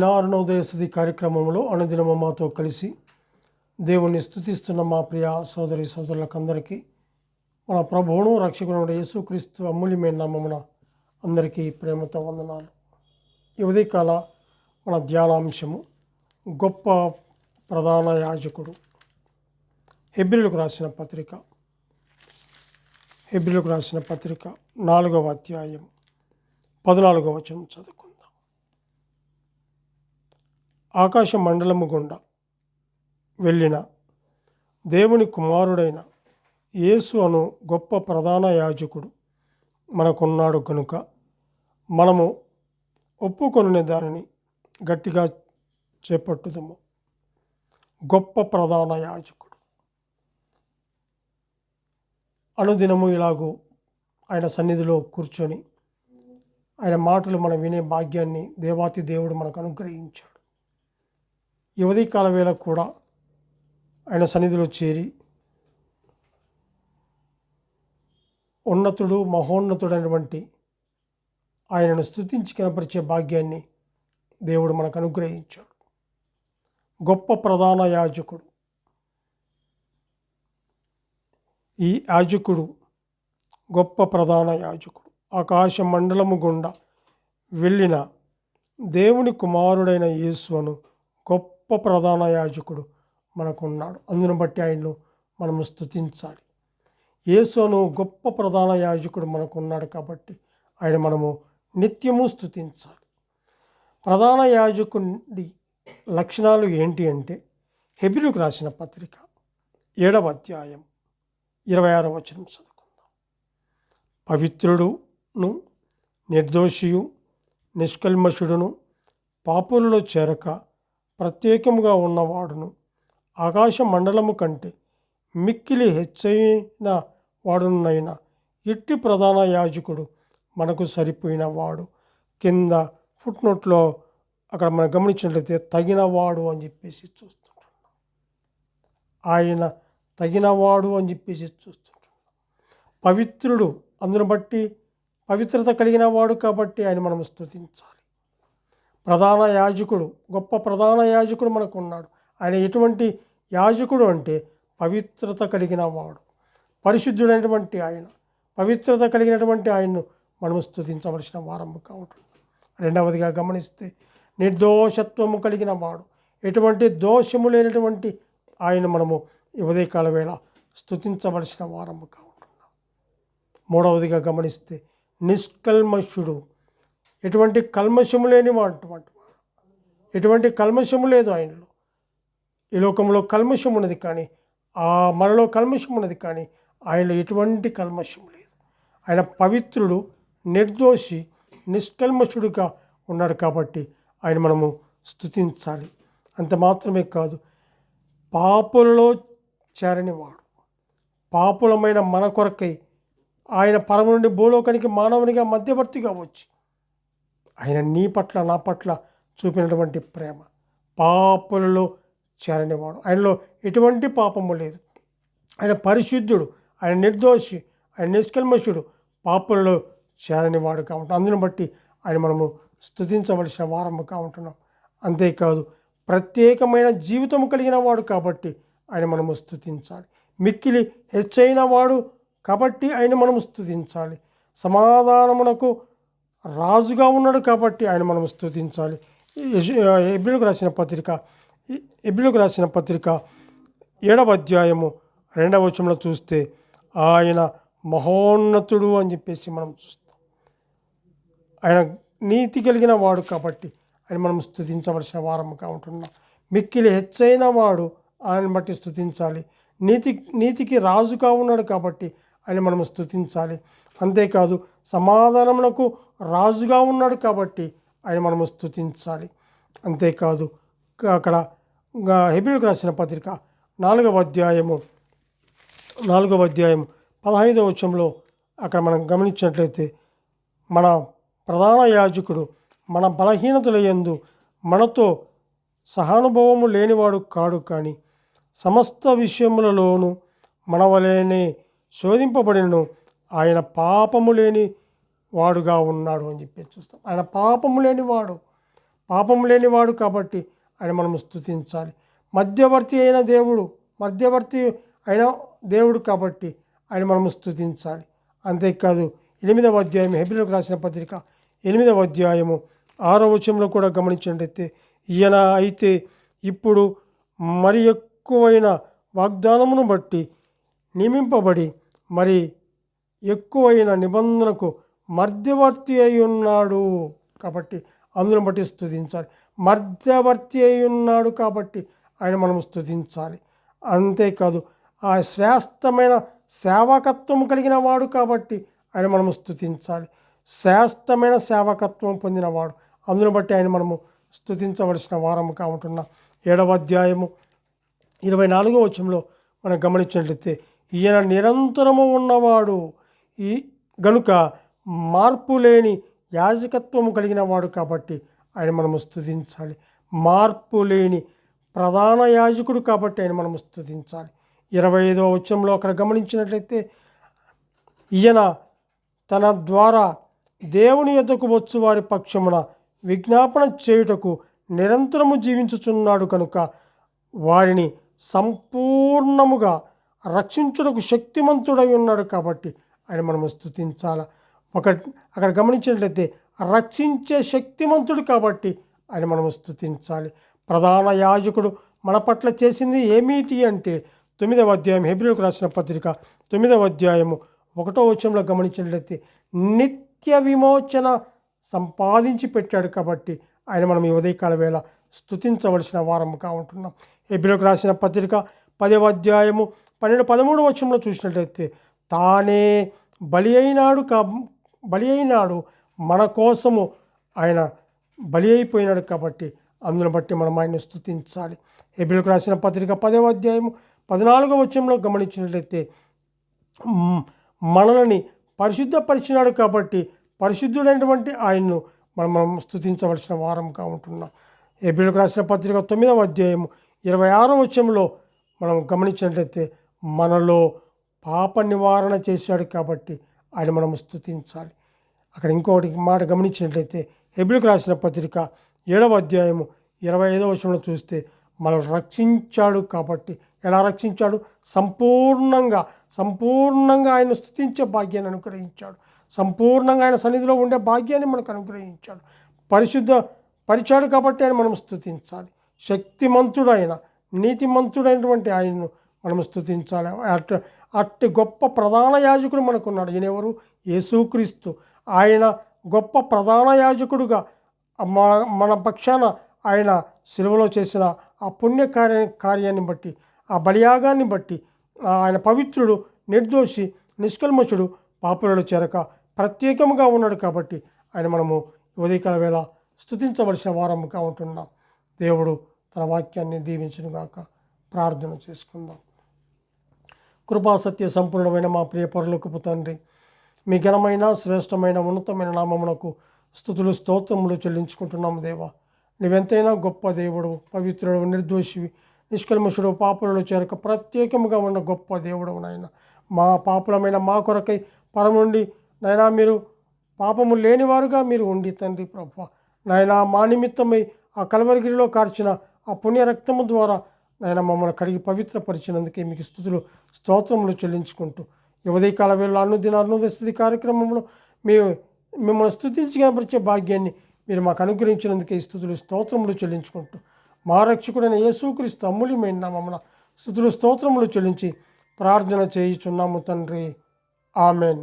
అనుదిన అరుణోదయ స్థుతి కార్యక్రమంలో అనుదినము మాతో కలిసి దేవుణ్ణి స్థుతిస్తున్న మా ప్రియ సోదరి సోదరులకందరికీ మన ప్రభువును రక్షకునుడు యేసుక్రీస్తు అమూల్యమైన నామమున అందరికీ ప్రేమతో వందనాలు. ఈ ఉదయకాల మన ధ్యానాంశము గొప్ప ప్రధాన యాజకుడు హెబ్రిలకు రాసిన పత్రిక. హెబ్రిలకు రాసిన పత్రిక నాలుగవ అధ్యాయం పద్నాలుగవ వచనం చదువుకుందాం. ఆకాశ మండలము గుండా వెళ్ళిన దేవుని కుమారుడైన యేసు అను గొప్ప ప్రధాన యాజకుడు మనకున్నాడు కనుక మనము ఒప్పుకొనే దానిని గట్టిగా చేపట్టుదము. గొప్ప ప్రధాన యాజకుడు. అనుదినము ఇలాగూ ఆయన సన్నిధిలో కూర్చొని ఆయన మాటలు మనం వినే భాగ్యాన్ని దేవాతి దేవుడు మనకు అనుగ్రహించాడు. యువతి కాలవేళ వేళ కూడా ఆయన సన్నిధిలో చేరి ఉన్నతుడు మహోన్నతుడైనటువంటి ఆయనను స్తుతించి కనపరిచే భాగ్యాన్ని దేవుడు మనకు అనుగ్రహించాడు. గొప్ప ప్రధాన యాజకుడు. ఈ యాజకుడు గొప్ప ప్రధాన యాజకుడు. ఆకాశ మండలము గుండా వెళ్ళిన దేవుని కుమారుడైన యేసును గొప్ప గొప్ప ప్రధాన యాజకుడు మనకున్నాడు. అందును బట్టి ఆయన్ను మనము స్థుతించాలి యేసును గొప్ప ప్రధాన యాజకుడు మనకున్నాడు కాబట్టి ఆయన మనము నిత్యము స్థుతించాలి ప్రధాన యాజకుడి లక్షణాలు ఏంటి అంటే హెబిలుకు రాసిన పత్రిక ఏడవ అధ్యాయం ఇరవై ఆరవ వచనం చదువుకుందాం. పవిత్రుడును నిర్దోషియు నిష్కల్మషుడును పాపులలో చేరక ప్రత్యేకముగా ఉన్నవాడును. ఆకాశ మండలము కంటే మిక్కిలి హెచ్చైన వాడునైన ఇట్టి ప్రధాన యాజకుడు మనకు సరిపోయిన వాడు కింద ఫుట్నోట్లో అక్కడ మనం గమనించినట్లయితే తగినవాడు అని చెప్పేసి చూస్తుంటున్నాం. ఆయన తగినవాడు అని చెప్పేసి చూస్తుంటున్నాం. పవిత్రుడు అందును బట్టి పవిత్రత కలిగిన వాడు కాబట్టి ఆయన మనం స్థుతించాలి ప్రధాన యాజకుడు గొప్ప ప్రధాన యాజకుడు మనకు ఉన్నాడు ఆయన ఎటువంటి యాజకుడు అంటే పవిత్రత కలిగిన వాడు. పరిశుద్ధుడైనటువంటి ఆయన. పవిత్రత కలిగినటువంటి ఆయన్ను మనం స్తుతించవలసిన వారముగా ఉంటుంది రెండవదిగా గమనిస్తే నిర్దోషత్వము కలిగిన వాడు. ఎటువంటి దోషము లేనటువంటి ఆయన మనము ఉదయకాల వేళ స్థుతించవలసిన వారముగా ఉంటున్నాం మూడవదిగా గమనిస్తే నిష్కల్మషుడు. ఎటువంటి కల్మషము లేని వాడు ఎటువంటి కల్మషము లేదు ఆయనలో. ఈ లోకంలో కల్మషం ఉన్నది కానీ ఆ మనలో కల్మషం ఉన్నది కానీ ఆయనలో ఎటువంటి కల్మషం లేదు. ఆయన పవిత్రుడు నిర్దోషి నిష్కల్మషుడిగా ఉన్నాడు కాబట్టి ఆయన మనము స్థుతించాలి అంత మాత్రమే కాదు పాపులలో చేరనివాడు. పాపులమైన మన కొరకై ఆయన పరమ నుండి భూలోకానికి మానవునిగా మధ్యవర్తిగా వచ్చి ఆయన నీ పట్ల నా పట్ల చూపినటువంటి ప్రేమ. పాపులలో చేరనివాడు. ఆయనలో ఎటువంటి పాపము లేదు. ఆయన పరిశుద్ధుడు ఆయన నిర్దోషి ఆయన నిష్కల్మషుడు పాపులలో చేరనివాడు కాబట్టి. అందును బట్టి ఆయన మనము స్థుతించవలసిన వారముగా ఉంటున్నాం అంతేకాదు ప్రత్యేకమైన జీవితం కలిగిన వాడు కాబట్టి ఆయన మనము స్థుతించాలి మిక్కిలి హెచ్చైన వాడు కాబట్టి ఆయన మనము స్థుతించాలి సమాధానమునకు రాజుగా ఉన్నాడు కాబట్టి ఆయన మనం స్థుతించాలి ఎబ్రిలకు రాసిన పత్రిక ఎబ్రిలకు రాసిన పత్రిక ఏడవ అధ్యాయము రెండవ వచనంలో చూస్తే ఆయన మహోన్నతుడు అని చెప్పేసి మనం చూస్తాం. ఆయన నీతి కలిగిన వాడు కాబట్టి ఆయన మనం స్థుతించవలసిన వారముగా ఉంటున్నాం. మిక్కిలి హెచ్చైన వాడు ఆయన బట్టి స్థుతించాలి నీతి నీతికి రాజుగా ఉన్నాడు కాబట్టి ఆయన మనం స్థుతించాలి అంతేకాదు సమాధానమునకు రాజుగా ఉన్నాడు కాబట్టి ఆయన మనము స్తుతించాలి. అంతేకాదు అక్కడ హెబ్రిల్కి రాసిన పత్రిక నాలుగవ అధ్యాయము నాలుగవ అధ్యాయం పదహైదవ వచ్చంలో అక్కడ మనం గమనించినట్లయితే మన ప్రధాన యాజకుడు మన బలహీనతలయందు మనతో సహానుభవము లేనివాడు కాడు కానీ సమస్త విషయములలోనూ మన వలెనే శోధింపబడినను ఆయన పాపము లేని వాడుగా ఉన్నాడు అని చెప్పి చూస్తాం. ఆయన పాపము లేని వాడు. పాపం లేనివాడు కాబట్టి ఆయన మనం స్థుతించాలి మధ్యవర్తి అయిన దేవుడు మధ్యవర్తి అయిన దేవుడు కాబట్టి ఆయన మనం స్థుతించాలి అంతేకాదు ఎనిమిదవ అధ్యాయం హెబ్రిలకు రాసిన పత్రిక ఎనిమిదవ అధ్యాయము ఆరో వచనంలో కూడా గమనించినట్టయితే ఈయన అయితే ఇప్పుడు మరి ఎక్కువైన వాగ్దానమును బట్టి నియమింపబడి మరి ఎక్కువైన నిబంధనకు మధ్యవర్తి అయి ఉన్నాడు కాబట్టి అందును బట్టి స్థుతించాలి మధ్యవర్తి అయి ఉన్నాడు కాబట్టి ఆయన మనం స్థుతించాలి అంతేకాదు ఆ శ్రేష్టమైన సేవకత్వం కలిగిన వాడు కాబట్టి ఆయన మనము స్థుతించాలి శ్రేష్టమైన సేవకత్వం పొందినవాడు అందును బట్టి ఆయన మనము స్థుతించవలసిన వారము కావుంటున్నాం ఏడవ అధ్యాయము ఇరవై నాలుగో వచ్చంలో మనం గమనించినట్లయితే ఈయన నిరంతరము ఉన్నవాడు ఈ గనుక మార్పు లేని యాజకత్వము కలిగిన వాడు కాబట్టి ఆయన మనము స్థుతించాలి మార్పు లేని ప్రధాన యాజకుడు కాబట్టి ఆయన మనము స్థుతించాలి ఇరవై ఐదవ వచనంలో అక్కడ గమనించినట్లయితే ఈయన తన ద్వారా దేవుని యొద్దకు వచ్చు వారి పక్షమున విజ్ఞాపన చేయుటకు నిరంతరము జీవించుచున్నాడు కనుక వారిని సంపూర్ణముగా రక్షించుటకు శక్తిమంతుడై ఉన్నాడు కాబట్టి ఆయన మనము స్తుతించాల? ఒక అక్కడ గమనించినట్లయితే రక్షించే శక్తిమంతుడు కాబట్టి ఆయన మనము స్థుతించాలి ప్రధాన యాజకుడు మన పట్ల చేసింది ఏమిటి అంటే తొమ్మిదవ అధ్యాయం హెబ్రిల్కు రాసిన పత్రిక తొమ్మిదవ అధ్యాయము ఒకటో వచనంలో గమనించినట్లయితే నిత్య విమోచన సంపాదించి పెట్టాడు కాబట్టి ఆయన మనం ఈ ఉదయకాల వేళ స్తుతించవలసిన వారముగా ఉంటున్నాం. హెబ్రిల్కు రాసిన పత్రిక పదవ అధ్యాయము పన్నెండు పదమూడు వచనంలో చూసినట్లయితే తానే బలి అయినాడు కా బలి అయినాడు మన కోసము ఆయన బలి అయిపోయినాడు కాబట్టి అందును బట్టి మనం ఆయన్ని స్థుతించాలి హెబ్రిలకు రాసిన పత్రిక పదవ అధ్యాయము పద్నాలుగో వచనంలో గమనించినట్లయితే మనల్ని పరిశుద్ధపరిచినాడు కాబట్టి పరిశుద్ధుడైనటువంటి ఆయన్ను మనం మనం స్తుతించవలసిన వారంగా ఉంటున్నాం. ఏబిలకు రాసిన పత్రిక తొమ్మిదవ అధ్యాయం ఇరవై ఆరో వచనంలో మనం గమనించినట్లయితే మనలో పాప నివారణ చేశాడు కాబట్టి ఆయన మనం స్థుతించాలి అక్కడ ఇంకొకటి మాట గమనించినట్లయితే హెబ్రిలకు రాసిన పత్రిక ఏడవ అధ్యాయము ఇరవై ఐదవ వచనంలో చూస్తే మనల్ని రక్షించాడు కాబట్టి ఎలా రక్షించాడు? సంపూర్ణంగా సంపూర్ణంగా ఆయన స్థుతించే భాగ్యాన్ని అనుగ్రహించాడు. సంపూర్ణంగా ఆయన సన్నిధిలో ఉండే భాగ్యాన్ని మనకు అనుగ్రహించాడు. పరిశుద్ధ పరిచాడు కాబట్టి ఆయన మనం స్థుతించాలి శక్తిమంతుడైన నీతిమంతుడైనటువంటి ఆయన్ను మనం స్థుతించాలి అట్ అట్టి గొప్ప ప్రధాన యాజకుడు మనకున్నాడు. ఈయన ఎవరు? యేసుక్రీస్తు. ఆయన గొప్ప ప్రధాన యాజకుడుగా మన మన పక్షాన ఆయన సిలువలో చేసిన ఆ పుణ్య కార్య కార్యాన్ని బట్టి ఆ బలియాగాన్ని బట్టి ఆయన పవిత్రుడు నిర్దోషి నిష్కల్మషుడు పాపులలో చేరక ప్రత్యేకముగా ఉన్నాడు కాబట్టి ఆయన మనము ఉదయకాల వేళ స్థుతించవలసిన వారముగా ఉంటున్నాం. దేవుడు తన వాక్యాన్ని దీవించునుగాక. ప్రార్థన చేసుకుందాం. కృపా సత్య సంపూర్ణమైన మా ప్రియ పరులకు తండ్రి మీ ఘనమైన శ్రేష్టమైన ఉన్నతమైన నామమునకు స్థుతులు స్తోత్రములు చెల్లించుకుంటున్నాము దేవా. నీవెంతైనా గొప్ప దేవుడు పవిత్రుడు నిర్దోషివి నిష్కల్మషుడు పాపులలో చేరక ప్రత్యేకముగా ఉన్న గొప్ప దేవుడు నాయన. మా పాపులమైన మా కొరకై పరముండి నాయనా మీరు పాపము లేనివారుగా మీరు ఉండి తండ్రి ప్రభు. నాయన మా నిమిత్తమై ఆ కలవరిగిరిలో కార్చిన ఆ పుణ్య రక్తము ద్వారా నాయన మమ్మల్ని కడిగి పవిత్రపరిచినందుకే మీకు స్థుతులు స్తోత్రములు చెల్లించుకుంటూ ఈ కాల వేళ అనుదిన అరుణోదయ స్థుతి కార్యక్రమంలో మీ మిమ్మల్ని స్థుతించి కనపరిచే భాగ్యాన్ని మీరు మాకు అనుగ్రహించినందుకే స్థుతులు స్తోత్రములు చెల్లించుకుంటూ మా రక్షకుడైన యేసుక్రీస్తు అమూల్యమైన నామమున స్థుతులు స్తోత్రములు చెల్లించి ప్రార్థన చేయుచున్నాము తండ్రి. ఆమెన్.